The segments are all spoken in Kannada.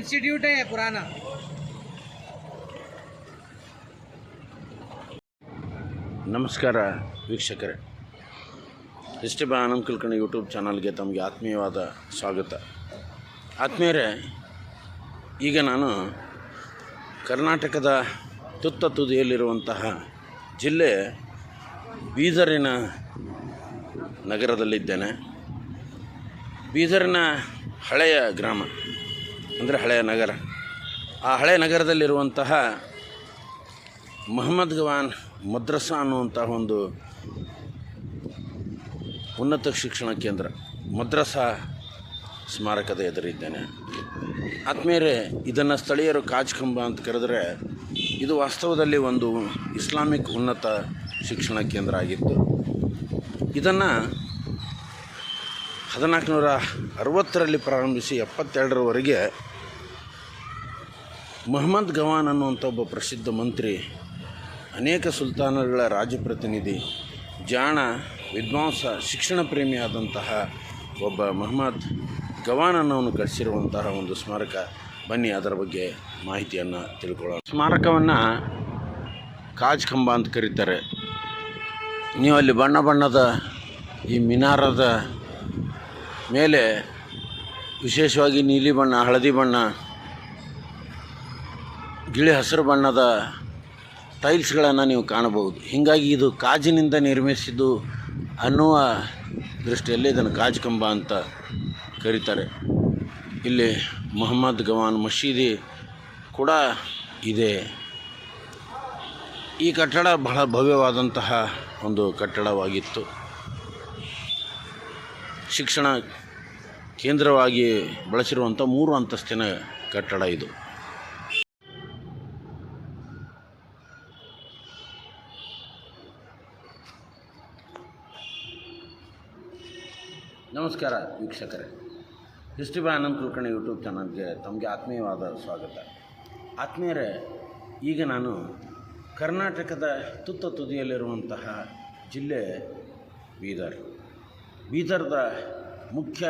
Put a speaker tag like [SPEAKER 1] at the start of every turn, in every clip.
[SPEAKER 1] इंस्टीट्यूट है पुराना
[SPEAKER 2] ನಮಸ್ಕಾರ ವೀಕ್ಷಕರೇ ಎಸ್ ಟಿ ಬಾ ಆನಂದ್ ಕುಲಕರ್ಣಿ ಯೂಟ್ಯೂಬ್ ಚಾನಲ್ಗೆ ತಮಗೆ ಆತ್ಮೀಯವಾದ ಸ್ವಾಗತ ಆತ್ಮೀಯರೇ ಈಗ ನಾನು ಕರ್ನಾಟಕದ ತುತ್ತ ತುದಿಯಲ್ಲಿರುವಂತಹ ಜಿಲ್ಲೆ ಬೀದರಿನ ನಗರದಲ್ಲಿದ್ದೇನೆ ಬೀದರಿನ ಹಳೆಯ ಗ್ರಾಮ ಅಂದರೆ ಹಳೆಯ ನಗರ. ಆ ಹಳೆಯ ನಗರದಲ್ಲಿರುವಂತಹ ಮೊಹಮ್ಮದ್ ಗವಾನ್ ಮದ್ರಸಾ ಅನ್ನುವಂತಹ ಒಂದು ಉನ್ನತ ಶಿಕ್ಷಣ ಕೇಂದ್ರ, ಮದ್ರಸಾ ಸ್ಮಾರಕದ ಎದುರಿದ್ದೇನೆ. ಆತ್ಮೀಯರೇ ಇದನ್ನು ಸ್ಥಳೀಯರು ಕಾಜ್ಕಂಬ ಅಂತ ಕರೆದರೆ ಇದು ವಾಸ್ತವದಲ್ಲಿ ಒಂದು ಇಸ್ಲಾಮಿಕ್ ಉನ್ನತ ಶಿಕ್ಷಣ ಕೇಂದ್ರ ಆಗಿತ್ತು. ಇದನ್ನು ಹದಿನಾಲ್ಕುನೂರ ಅರವತ್ತರಲ್ಲಿ ಪ್ರಾರಂಭಿಸಿ ಎಪ್ಪತ್ತೆರಡರವರೆಗೆ ಮೊಹಮ್ಮದ್ ಗವಾನ್ ಅನ್ನುವಂಥ ಒಬ್ಬ ಪ್ರಸಿದ್ಧ ಮಂತ್ರಿ, ಅನೇಕ ಸುಲ್ತಾನರುಗಳ ರಾಜಪ್ರತಿನಿಧಿ, ಜಾಣ, ವಿದ್ವಾಂಸ, ಶಿಕ್ಷಣ ಪ್ರೇಮಿಯಾದಂತಹ ಒಬ್ಬ ಮೊಹಮ್ಮದ್ ಗವಾನ್ ಅನ್ನೋನು ಕಟ್ಟಿಸಿರುವಂತಹ ಒಂದು ಸ್ಮಾರಕ. ಬನ್ನಿ ಅದರ ಬಗ್ಗೆ ಮಾಹಿತಿಯನ್ನು ತಿಳ್ಕೊಳ್ಳೋಣ. ಸ್ಮಾರಕವನ್ನು ಕಾಜ್ ಕಂಬ ಅಂತ ಕರೀತಾರೆ. ನೀವು ಅಲ್ಲಿ ಬಣ್ಣ ಬಣ್ಣದ ಈ ಮಿನಾರದ ಮೇಲೆ ವಿಶೇಷವಾಗಿ ನೀಲಿ ಬಣ್ಣ, ಹಳದಿ ಬಣ್ಣ ಗಿಳಿ ಹಸಿರು ಬಣ್ಣದ ಟೈಲ್ಸ್ಗಳನ್ನು ನೀವು ಕಾಣಬಹುದು. ಹೀಗಾಗಿ ಇದು ಕಾಜಿನಿಂದ ನಿರ್ಮಿಸಿದ್ದು ಅನ್ನುವ ದೃಷ್ಟಿಯಲ್ಲಿ ಇದನ್ನು ಕಾಜ್ ಕಂಬ ಅಂತ ಕರೀತಾರೆ. ಇಲ್ಲಿ ಮೊಹಮ್ಮದ್ ಗವಾನ್ ಮಸೀದಿ ಕೂಡ ಇದೆ. ಈ ಕಟ್ಟಡ ಬಹಳ ಭವ್ಯವಾದಂತಹ ಒಂದು ಕಟ್ಟಡವಾಗಿತ್ತು. ಶಿಕ್ಷಣ ಕೇಂದ್ರವಾಗಿ ಬಳಸಿರುವಂಥ ಮೂರು ಅಂತಸ್ತಿನ ಕಟ್ಟಡ ಇದು. ನಮಸ್ಕಾರ ವೀಕ್ಷಕರೇ. History by Anand Kulkarni YouTube ಚಾನಲ್ಗೆ ತಮಗೆ ಆತ್ಮೀಯವಾದ ಸ್ವಾಗತ. ಆತ್ಮೀಯರೇ, ಈಗ ನಾನು ಕರ್ನಾಟಕದ ತುತ್ತ ತುದಿಯಲ್ಲಿರುವಂತಹ ಜಿಲ್ಲೆ ಬೀದರ್. ಬೀದರ್ದ ಮುಖ್ಯ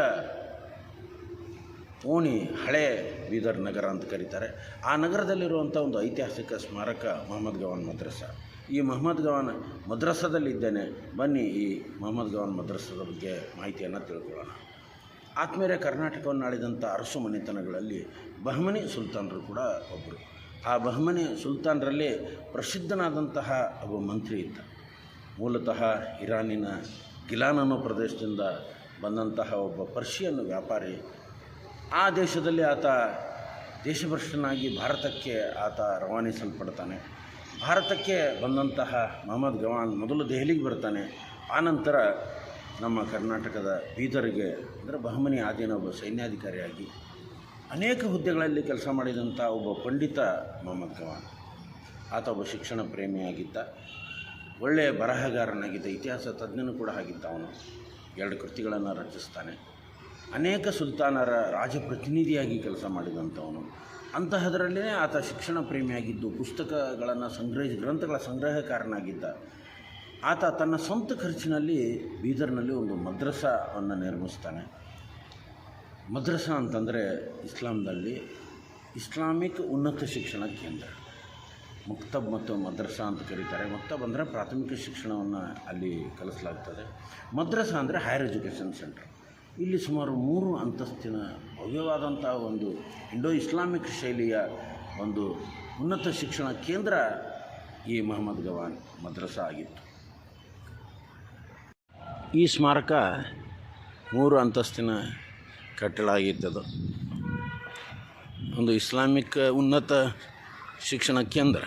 [SPEAKER 2] ಓಣಿ ಹಳೆ ಬೀದರ್ ನಗರ ಅಂತ ಕರೀತಾರೆ. ಆ ನಗರದಲ್ಲಿರುವಂಥ ಒಂದು ಐತಿಹಾಸಿಕ ಸ್ಮಾರಕ ಮೊಹಮ್ಮದ್ ಗವಾನ್ ಮದ್ರಸಾ. ಈ ಮೊಹಮ್ಮದ್ ಗವಾನ್ ಮದ್ರಸಾದಲ್ಲಿದ್ದೇನೆ. ಬನ್ನಿ ಈ ಮೊಹಮ್ಮದ್ ಗವಾನ್ ಮದ್ರಸಾದ ಬಗ್ಗೆ ಮಾಹಿತಿಯನ್ನು ತಿಳ್ಕೊಳ್ಳೋಣ. ಆತ್ಮೇಲೆ ಕರ್ನಾಟಕವನ್ನು ಆಳಿದಂಥ ಅರಸು ಮನೆತನಗಳಲ್ಲಿ ಬಹಮನಿ ಸುಲ್ತಾನರು ಕೂಡ ಒಬ್ಬರು ಆ ಬಹಮನಿ ಸುಲ್ತಾನರಲ್ಲಿ ಪ್ರಸಿದ್ಧನಾದಂತಹ ಒಬ್ಬ ಮಂತ್ರಿ ಇದ್ದ. ಮೂಲತಃ ಇರಾನಿನ ಗಿಲಾನ್ ಅನ್ನೋ ಪ್ರದೇಶದಿಂದ ಬಂದಂತಹ ಒಬ್ಬ ಪರ್ಷಿಯನ್ ವ್ಯಾಪಾರಿ. ಆ ದೇಶದಲ್ಲಿ ಆತ ದೇಶಭ್ರಷ್ಟನಾಗಿ ಭಾರತಕ್ಕೆ ಆತ ರವಾನಿಸಲ್ಪಡ್ತಾನೆ. ಭಾರತಕ್ಕೆ ಬಂದಂತಹ ಮೊಹಮ್ಮದ್ ಗವಾನ್ ಮೊದಲು ದೆಹಲಿಗೆ ಬರ್ತಾನೆ. ಆನಂತರ ನಮ್ಮ ಕರ್ನಾಟಕದ ಬೀದರ್ಗೆ ಅಂದರೆ ಬಹಮನಿ ಆದಿನ ಒಬ್ಬ ಸೈನ್ಯಾಧಿಕಾರಿಯಾಗಿ ಅನೇಕ ಹುದ್ದೆಗಳಲ್ಲಿ ಕೆಲಸ ಮಾಡಿದಂಥ ಒಬ್ಬ ಪಂಡಿತ ಮೊಹಮ್ಮದ್ ಗವಾನ್. ಆತ ಒಬ್ಬ ಶಿಕ್ಷಣ ಪ್ರೇಮಿಯಾಗಿದ್ದ. ಒಳ್ಳೆಯ ಬರಹಗಾರನಾಗಿದ್ದ, ಇತಿಹಾಸ ತಜ್ಞನೂ ಕೂಡ ಆಗಿದ್ದ ಅವನು. ಎರಡು ಕೃತಿಗಳನ್ನು ರಚಿಸ್ತಾನೆ. ಅನೇಕ ಸುಲ್ತಾನರ ರಾಜಪ್ರತಿನಿಧಿಯಾಗಿ ಕೆಲಸ ಮಾಡಿದಂಥವನು. ಅಂತಹದರಲ್ಲೇ ಆತ ಶಿಕ್ಷಣ ಪ್ರೇಮಿಯಾಗಿದ್ದು, ಪುಸ್ತಕಗಳನ್ನು ಸಂಗ್ರಹಿಸಿ, ಗ್ರಂಥಗಳ ಸಂಗ್ರಹಕಾರನಾಗಿದ್ದ. ಆತ ತನ್ನ ಸ್ವಂತ ಖರ್ಚಿನಲ್ಲಿ ಬೀದರ್ನಲ್ಲಿ ಒಂದು ಮದ್ರಸಾವನ್ನು ನಿರ್ಮಿಸ್ತಾನೆ. ಮದ್ರಸಾ ಅಂತಂದರೆ ಇಸ್ಲಾಂನಲ್ಲಿ ಇಸ್ಲಾಮಿಕ್ ಉನ್ನತ ಶಿಕ್ಷಣ ಕೇಂದ್ರ. ಮುಕ್ತಬ್ ಮತ್ತು ಮದ್ರಸಾ ಅಂತ ಕರೀತಾರೆ. ಮುಕ್ತಬ್ ಅಂದರೆ ಪ್ರಾಥಮಿಕ ಶಿಕ್ಷಣವನ್ನು ಅಲ್ಲಿ ಕಲಿಸಲಾಗ್ತದೆ. ಮದ್ರಸಾ ಅಂದರೆ ಹೈಯರ್ ಎಜುಕೇಷನ್ ಸೆಂಟರ್. ಇಲ್ಲಿ ಸುಮಾರು ಮೂರು ಅಂತಸ್ತಿನ ಭವ್ಯವಾದಂಥ ಒಂದು ಇಂಡೋ ಇಸ್ಲಾಮಿಕ್ ಶೈಲಿಯ ಒಂದು ಉನ್ನತ ಶಿಕ್ಷಣ ಕೇಂದ್ರ ಈ ಮೊಹಮ್ಮದ್ ಗವಾನ್ ಮದ್ರಸಾ ಆಗಿತ್ತು. ಈ ಸ್ಮಾರಕ ಮೂರು ಅಂತಸ್ತಿನ ಕಟ್ಟಡ ಆಗಿದ್ದದು. ಒಂದು ಇಸ್ಲಾಮಿಕ್ ಉನ್ನತ ಶಿಕ್ಷಣ ಕೇಂದ್ರ.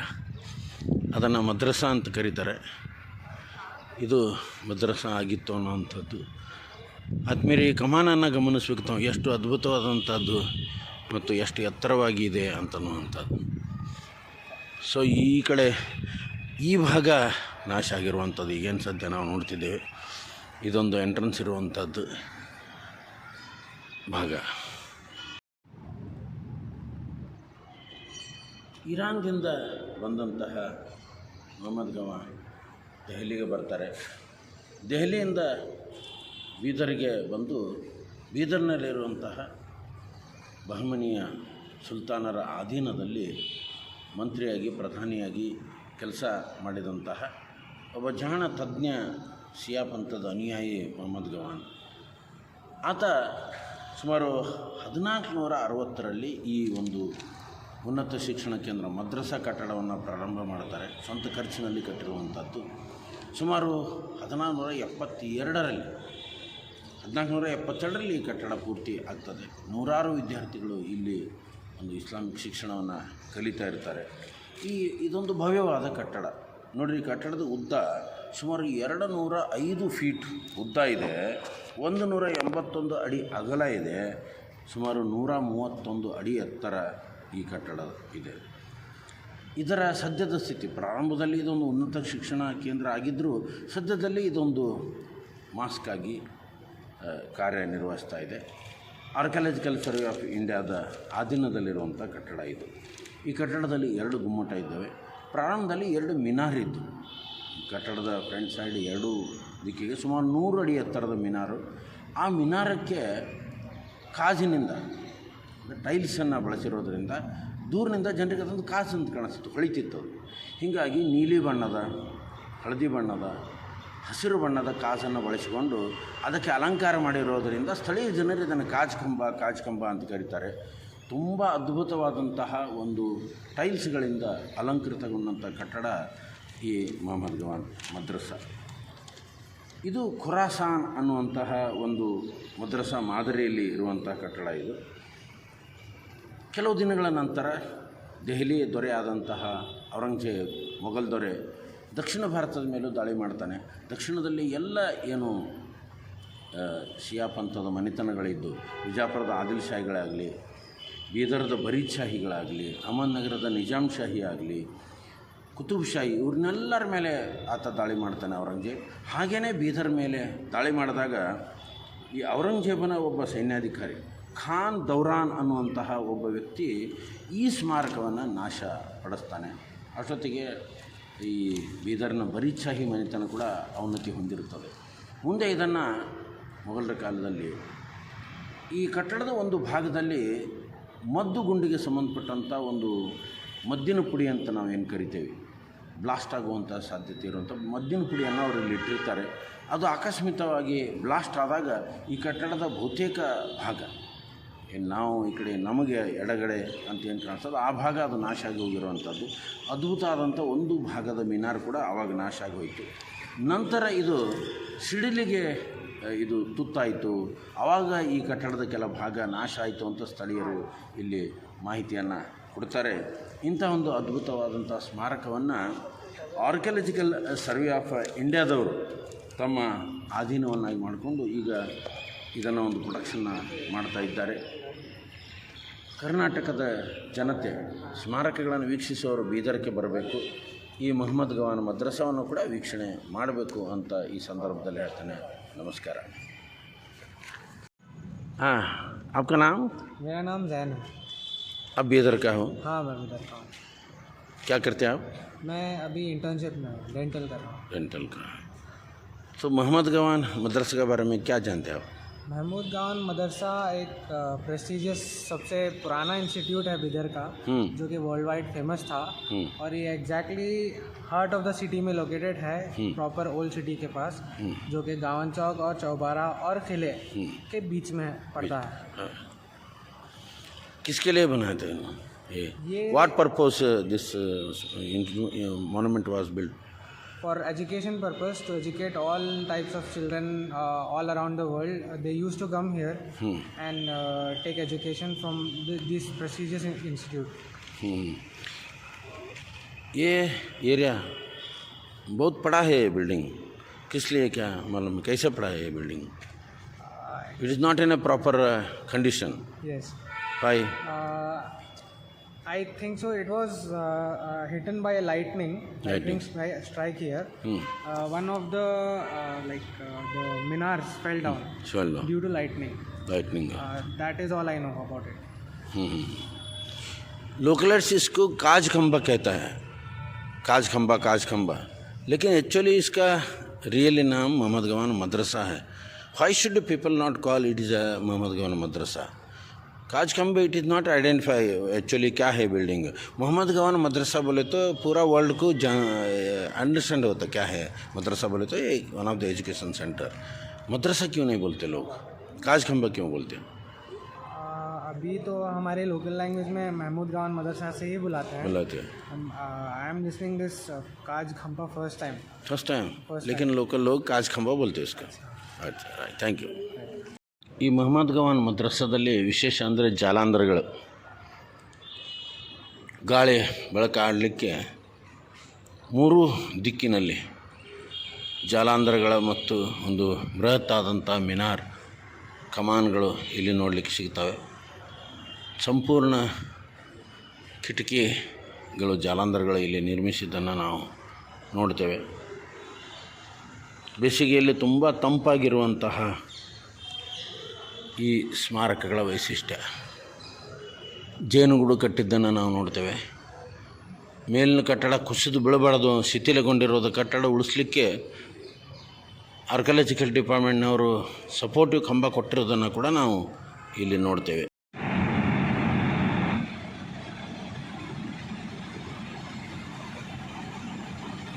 [SPEAKER 2] ಅದನ್ನು ಮದ್ರಸಾ ಅಂತ ಕರೀತಾರೆ. ಇದು ಮದ್ರಸಾ ಆಗಿತ್ತು ಅನ್ನೋವಂಥದ್ದು. ಆದ್ಮೇಲೆ ಕಮಾನನ್ನು ಗಮನಿಸ್ಬೇಕು ತಾವು. ಎಷ್ಟು ಅದ್ಭುತವಾದಂಥದ್ದು ಮತ್ತು ಎಷ್ಟು ಎತ್ತರವಾಗಿದೆ ಅಂತನ್ನುವಂಥದ್ದು. ಸೊ ಈ ಕಡೆ ಈ ಭಾಗ ನಾಶ ಆಗಿರುವಂಥದ್ದು. ಈಗೇನು ಸದ್ಯ ನಾವು ನೋಡ್ತಿದ್ದೇವೆ. ಇದೊಂದು ಎಂಟ್ರೆನ್ಸ್ ಇರುವಂಥದ್ದು ಭಾಗ. ಇರಾನ್ದಿಂದ ಬಂದಂತಹ ಮೊಹಮ್ಮದ್ ಗವಾ ದೆಹಲಿಗೆ ಬರ್ತಾರೆ. ದೆಹಲಿಯಿಂದ ಬೀದರ್ಗೆ ಬಂದು ಬೀದರ್ನಲ್ಲಿರುವಂತಹ ಬಹಮನಿಯ ಸುಲ್ತಾನರ ಅಧೀನದಲ್ಲಿ ಮಂತ್ರಿಯಾಗಿ, ಪ್ರಧಾನಿಯಾಗಿ ಕೆಲಸ ಮಾಡಿದಂತಹ ಒಬ್ಬ ಜಾಣ ತಜ್ಞ ಸಿಯಾ ಪಂಥದ ಅನುಯಾಯಿ ಮೊಹಮ್ಮದ್ ಗವಾನ್. ಆತ ಸುಮಾರು ಹದಿನಾಲ್ಕು ನೂರ ಅರವತ್ತರಲ್ಲಿ ಈ ಒಂದು ಉನ್ನತ ಶಿಕ್ಷಣ ಕೇಂದ್ರ ಮದ್ರಸಾ ಕಟ್ಟಡವನ್ನು ಪ್ರಾರಂಭ ಮಾಡ್ತಾರೆ ಸ್ವಂತ ಖರ್ಚಿನಲ್ಲಿ ಕಟ್ಟಿರುವಂಥದ್ದು ಸುಮಾರು ಹದಿನಾರು ನೂರ ಎಪ್ಪತ್ತೆರಡರಲ್ಲಿ ಹದಿನಾಲ್ಕು ನೂರ ಎಪ್ಪತ್ತೆರಡರಲ್ಲಿ ಈ ಕಟ್ಟಡ ಪೂರ್ತಿ ಆಗ್ತದೆ. ನೂರಾರು ವಿದ್ಯಾರ್ಥಿಗಳು ಇಲ್ಲಿ ಒಂದು ಇಸ್ಲಾಮಿಕ್ ಶಿಕ್ಷಣವನ್ನು ಕಲಿತಾ ಇರ್ತಾರೆ. ಈ ಇದೊಂದು ಭವ್ಯವಾದ ಕಟ್ಟಡ. ನೋಡಿರಿ ಕಟ್ಟಡದ ಉದ್ದ ಸುಮಾರು ಎರಡು ನೂರ ಐದು ಫೀಟ್ ಉದ್ದ ಇದೆ. ಒಂದು ನೂರ ಎಂಬತ್ತೊಂದು ಅಡಿ ಅಗಲ ಇದೆ. ಸುಮಾರು ನೂರ ಮೂವತ್ತೊಂದು ಅಡಿ ಎತ್ತರ ಈ ಕಟ್ಟಡ ಇದೆ. ಇದರ ಸದ್ಯದ ಸ್ಥಿತಿ, ಪ್ರಾರಂಭದಲ್ಲಿ ಇದೊಂದು ಉನ್ನತ ಶಿಕ್ಷಣ ಕೇಂದ್ರ ಆಗಿದ್ದರೂ ಸದ್ಯದಲ್ಲಿ ಇದೊಂದು ಮಾಸ್ಕ್ ಆಗಿ ಕಾರ್ಯನಿರ್ವಹಿಸ್ತಾ ಇದೆ. ಆರ್ಕಿಯಾಲಜಿಕಲ್ ಸರ್ವೆ ಆಫ್ ಇಂಡಿಯಾದ ಆಧೀನದಲ್ಲಿರುವಂಥ ಕಟ್ಟಡ ಇದು. ಈ ಕಟ್ಟಡದಲ್ಲಿ ಎರಡು ಗುಮ್ಮಟ ಇದ್ದಾವೆ. ಪ್ರಾರಂಭದಲ್ಲಿ ಎರಡು ಮಿನಾರ್ ಇದ್ದವು ಕಟ್ಟಡದ ಫ್ರಂಟ್ ಸೈಡ್ ಎರಡು ದಿಕ್ಕಿಗೆ ಸುಮಾರು ನೂರು ಅಡಿ ಎತ್ತರದ ಮಿನಾರು. ಆ ಮಿನಾರಕ್ಕೆ ಕಾಜಿನಿಂದ ಟೈಲ್ಸನ್ನು ಬಳಸಿರೋದ್ರಿಂದ ದೂರದಿಂದ ಜನರಿಗೆ ಅದೊಂದು ಕಾಸು ಅಂತ ಕಾಣಿಸ್ತಿತ್ತು ಹೊಳಿತಿತ್ತು ಅದು. ಹೀಗಾಗಿ ನೀಲಿ ಬಣ್ಣದ, ಹಳದಿ ಬಣ್ಣದ ಹಸಿರು ಬಣ್ಣದ ಕಾಸನ್ನು ಬಳಸಿಕೊಂಡು ಅದಕ್ಕೆ ಅಲಂಕಾರ ಮಾಡಿರೋದರಿಂದ ಸ್ಥಳೀಯ ಜನರು ಇದನ್ನು ಕಾಜ್ಕಂಬ ಕಾಜ್ಕಂಬ ಅಂತ ಕರೀತಾರೆ. ತುಂಬ ಅದ್ಭುತವಾದಂತಹ ಒಂದು ಟೈಲ್ಸ್ಗಳಿಂದ ಅಲಂಕೃತಗೊಂಡಂಥ ಕಟ್ಟಡ ಈ ಮೊಹಮ್ಮದ್ ಗವಾನ್ ಮದ್ರಸಾ. ಇದು ಖುರಾಸಾನ್ ಅನ್ನುವಂತಹ ಒಂದು ಮದ್ರಸಾ ಮಾದರಿಯಲ್ಲಿ ಇರುವಂತಹ ಕಟ್ಟಡ ಇದು. ಕೆಲವು ದಿನಗಳ ನಂತರ ದೆಹಲಿ ದೊರೆಯಾದಂತಹ ಔರಂಗಜೇಬ್, ಮೊಘಲ್ ದೊರೆ ದಕ್ಷಿಣ ಭಾರತದ ಮೇಲೂ ದಾಳಿ ಮಾಡ್ತಾನೆ. ದಕ್ಷಿಣದಲ್ಲಿ ಎಲ್ಲ ಏನು ಶಿಯಾ ಪಂಥದ ಮನೆತನಗಳಿದ್ದು ಆದಿಲ್ ಶಾಹಿಗಳಾಗಲಿ, ಬೀದರ್ದ ಬರೀದ್ ಶಾಹಿಗಳಾಗಲಿ ಅಹಮದ್ನಗರದ ನಿಜಾಮ್ ಶಾಹಿ ಆಗಲಿ, ಕುತುಬ್ ಶಾಹಿ, ಇವ್ರನ್ನೆಲ್ಲರ ಮೇಲೆ ಆತ ದಾಳಿ ಮಾಡ್ತಾನೆ ಔರಂಗಜೇಬ್. ಹಾಗೇ ಬೀದರ್ ಮೇಲೆ ದಾಳಿ ಮಾಡಿದಾಗ ಈ ಔರಂಗಜೇಬನ ಒಬ್ಬ ಸೈನ್ಯಾಧಿಕಾರಿ ಖಾನ್ ದೌರಾನ್ ಅನ್ನುವಂತಹ ಒಬ್ಬ ವ್ಯಕ್ತಿ ಈ ಸ್ಮಾರಕವನ್ನು ನಾಶ ಪಡಿಸ್ತಾನೆ. ಅಷ್ಟೊತ್ತಿಗೆ ಈ ಬೀದರ್ನ ಬರೀಚಾಹಿ ಮನೆತನ ಕೂಡ ಅವನತಿ ಹೊಂದಿರುತ್ತದೆ. ಮುಂದೆ ಇದನ್ನು ಮೊಘಲರ ಕಾಲದಲ್ಲಿ ಈ ಕಟ್ಟಡದ ಒಂದು ಭಾಗದಲ್ಲಿ ಮದ್ದು ಗುಂಡಿಗೆ ಸಂಬಂಧಪಟ್ಟಂಥ ಒಂದು ಮದ್ದಿನ ಪುಡಿ ಅಂತ ನಾವು ಏನು ಕರಿತೇವೆ? ಬ್ಲಾಸ್ಟ್ ಆಗುವಂಥ ಸಾಧ್ಯತೆ ಇರುವಂಥ ಮದ್ದಿನ ಪುಡಿಯನ್ನು ಅವರಲ್ಲಿ ಇಟ್ಟಿರ್ತಾರೆ. ಅದು ಆಕಸ್ಮಿಕವಾಗಿ ಬ್ಲಾಸ್ಟ್ ಆದಾಗ ಈ ಕಟ್ಟಡದ ಬಹುತೇಕ ಭಾಗ ನಾವು ಈ ಕಡೆ ನಮಗೆ ಎಡಗಡೆ ಅಂತ ಏನು ಕಾಣಿಸ್ತದೆ ಆ ಭಾಗ ಅದು ನಾಶ ಆಗಿ ಹೋಗಿರುವಂಥದ್ದು. ಅದ್ಭುತ ಆದಂಥ ಒಂದು ಭಾಗದ ಮಿನಾರ್ ಕೂಡ ಆವಾಗ ನಾಶ ಆಗಿ ನಂತರ ಇದು ಸಿಡಿಲಿಗೆ ಇದು ತುತ್ತಾಯಿತು. ಆವಾಗ ಈ ಕಟ್ಟಡದ ಕೆಲ ಭಾಗ ನಾಶ ಆಯಿತು ಅಂತ ಸ್ಥಳೀಯರು ಇಲ್ಲಿ ಮಾಹಿತಿಯನ್ನು ಕೊಡ್ತಾರೆ. ಇಂಥ ಒಂದು ಅದ್ಭುತವಾದಂಥ ಸ್ಮಾರಕವನ್ನು ಆರ್ಕಿಯಾಲಜಿಕಲ್ ಸರ್ವೆ ಆಫ್ ಇಂಡಿಯಾದವರು ತಮ್ಮ ಅಧೀನವನ್ನಾಗಿ ಮಾಡಿಕೊಂಡು ಈಗ ಇದನ್ನು ಒಂದು ಪ್ರೊಡಕ್ಷನ್ನ ಮಾಡ್ತಾ ಇದ್ದಾರೆ. ಕರ್ನಾಟಕದ ಜನತೆ ಸ್ಮಾರಕಗಳನ್ನು ವೀಕ್ಷಿಸುವವರು ಬೀದರ್ಗೆ ಬರಬೇಕು ಈ ಮೊಹಮ್ಮದ್ ಗವಾನ್ ಮದ್ರಸಾವನ್ನು ಕೂಡ ವೀಕ್ಷಣೆ ಮಾಡಬೇಕು ಅಂತ ಈ ಸಂದರ್ಭದಲ್ಲಿ ಹೇಳ್ತಾನೆ ನಮಸ್ಕಾರ ಹಾಂ आपका नाम
[SPEAKER 1] मेरा नाम जैन है
[SPEAKER 2] अब बीदर का हो
[SPEAKER 1] हाँ मैं उधर का हूँ
[SPEAKER 2] क्या करते हैं आप
[SPEAKER 1] मैं अभी इंटर्नशिप में हूँ डेंटल कर रहा हूँ
[SPEAKER 2] डेंटल का तो मोहम्मद गवान मदरसे के बारे में क्या जानते हो आप
[SPEAKER 1] महमूद गावन मदरसा एक प्रेस्टिजियस सबसे पुराना इंस्टीट्यूट है बिदर का
[SPEAKER 2] हम्म।
[SPEAKER 1] जो कि वर्ल्ड वाइड फ़ेमस था।
[SPEAKER 2] हम्म।
[SPEAKER 1] और ये exactly heart of the city में लोकेटेड है प्रॉपर ओल्ड सिटी के पास जो कि गावन चौक और चौबारा और किले के बीच में पड़ता है।
[SPEAKER 2] हाँ। किसके लिए बनाए थे? ये? What purpose this monument was built
[SPEAKER 1] for education purpose to educate all types of children uh, all around the world uh, they used to come here hmm. and uh, take education from th- this prestigious institute
[SPEAKER 2] हम्म। ये एरिया बहुत बड़ा है ये बिल्डिंग किस लिए क्या मालूम कैसे पड़ा है ये building it is not in a proper condition
[SPEAKER 1] yes
[SPEAKER 2] by
[SPEAKER 1] uh, i think so it was uh, uh, hidden by a lightning lightning stri- strike here Hmm. uh, one of the uh, like uh, the minars fell down
[SPEAKER 2] चलो
[SPEAKER 1] due to lightning
[SPEAKER 2] lightning
[SPEAKER 1] uh, that is all i know about it
[SPEAKER 2] locals इसको काज खम्बा कहता है काज खम्बा काज खम्बा लेकिन एक्चुअली इसका रियली नाम मोहम्मद गवान मदरसा है why should people not call it is a Mohammed Gawan Madrasa Kaj Khamba it is not identify actually क्या है बिल्डिंग मोहम्मद गवान मदरसा बोले तो पूरा वर्ल्ड को अंडरस्टैंड होता क्या है? मदरसा बोले तो one of the education center मदरसा क्यों नहीं बोलते लोग? काज खम्बा क्यों बोलते? हैं
[SPEAKER 1] अभी तो हमारे लोकल लैंग्वेज में महमूद गवान मदरसा से ही बुलाते हैं।
[SPEAKER 2] बुलाते हैं।
[SPEAKER 1] I am listening this Kaj Khamba
[SPEAKER 2] first time
[SPEAKER 1] first time
[SPEAKER 2] लेकिन लोकल लोग काज खम्बा बोलते हैं इसका। अच्छा थैंक यू ಈ ಮೊಹಮ್ಮದ್ ಗವಾನ್ ಮದ್ರಸದಲ್ಲಿ ವಿಶೇಷ ಅಂದರೆ ಜಾಲಾಂಧ್ರಗಳು. ಗಾಳಿ ಬೆಳಕಾಡಲಿಕ್ಕೆ ಮೂರು ದಿಕ್ಕಿನಲ್ಲಿ ಜಾಲಾಂಧ್ರಗಳ ಮತ್ತು ಒಂದು ಬೃಹತ್ತಾದಂಥ ಮಿನಾರ್ ಕಮಾನ್ಗಳು ಇಲ್ಲಿ ನೋಡಲಿಕ್ಕೆ ಸಿಗ್ತವೆ. ಸಂಪೂರ್ಣ ಕಿಟಕಿಗಳು ಜಾಲಾಂಧ್ರಗಳು ಇಲ್ಲಿ ನಿರ್ಮಿಸಿದ್ದನ್ನು ನಾವು ನೋಡ್ತೇವೆ. ಬೇಸಿಗೆಯಲ್ಲಿ ತುಂಬ ತಂಪಾಗಿರುವಂತಹ ಈ ಸ್ಮಾರಕಗಳ ವೈಶಿಷ್ಟ್ಯ. ಜೇನುಗೂಡು ಕಟ್ಟಿದ್ದನ್ನು ನಾವು ನೋಡ್ತೇವೆ. ಮೇಲಿನ ಕಟ್ಟಡ ಕುಸಿದು ಬೀಳಬಾರ್ದು, ಶಿಥಿಲಗೊಂಡಿರೋದು ಕಟ್ಟಡ ಉಳಿಸ್ಲಿಕ್ಕೆ ಆರ್ಕಲಾಜಿಕಲ್ ಡಿಪಾರ್ಟ್ಮೆಂಟ್ನವರು ಸಪೋರ್ಟಿವ್ ಕಂಬ ಕೊಟ್ಟಿರೋದನ್ನು ಕೂಡ ನಾವು ಇಲ್ಲಿ ನೋಡ್ತೇವೆ.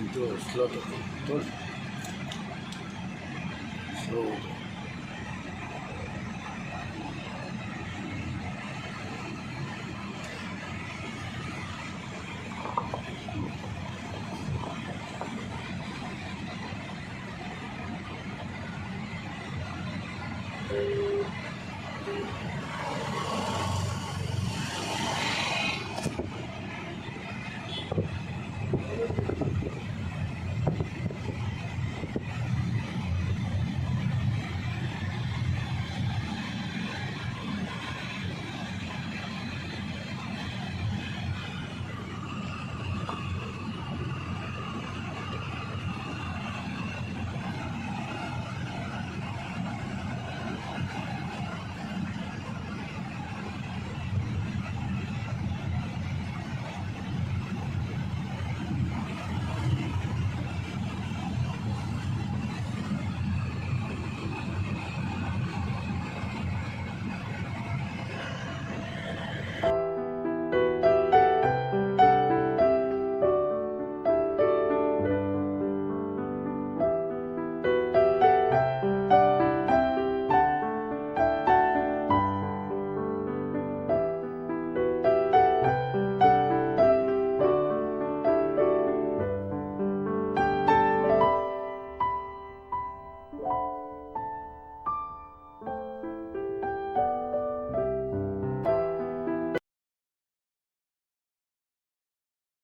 [SPEAKER 2] ಇದು